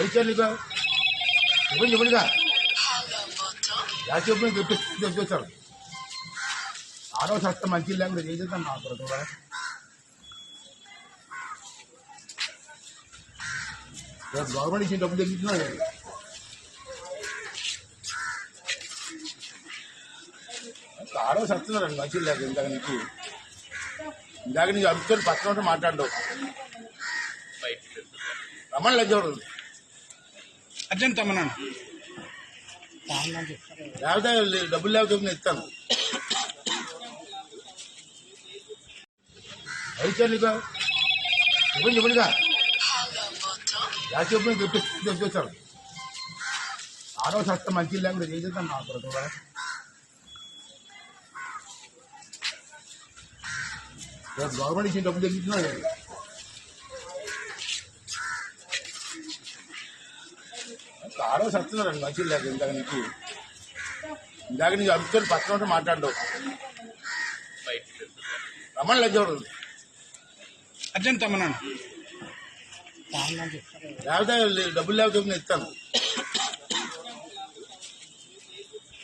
చెప్పండి చెప్పండిగా యాక్చువల్ చెప్పి చెప్పి చెప్పేశారు ఆరో సత్త మంచి లేకుండా ఏం చేద్దాం నా కొరకు కూడా రేపు గవర్నమెంట్ ఇచ్చిన డబ్బులు తగ్గించినా ఆరో సత్తున్నారండి మంచి లేక ఇందాక నీకు ఇందాక నీకు అడుగుతాడు పక్కన ఉంటే మాట్లాడు రమ్మని లెక్క అర్జెంట్ తమ్మన్నాను లేకపోతే డబ్బులు లేకపోతే నేను ఇస్తాను? అయితే నీకు చెప్పండి చెప్పండిగా యాక్చువల్ చెప్పి చెప్పేశారు ఆరో సత్త మంచి లేకుండా ఏం చేద్దాం నా కొరకు కూడా? రేపు గవర్నమెంట్ ఇచ్చిన డబ్బులు తగ్గించినా ఆరో సత్తున్నారండి మంచి లేక ఇందాక నీకు ఇందాక నీకు అడుగుతాడు పక్కన ఉంటే మాట్లాడు రమ్మని లెక్క అర్జెంట్ తమ్మన్నాను లేకపోతే డబ్బులు లేకపోతే ఇస్తాను.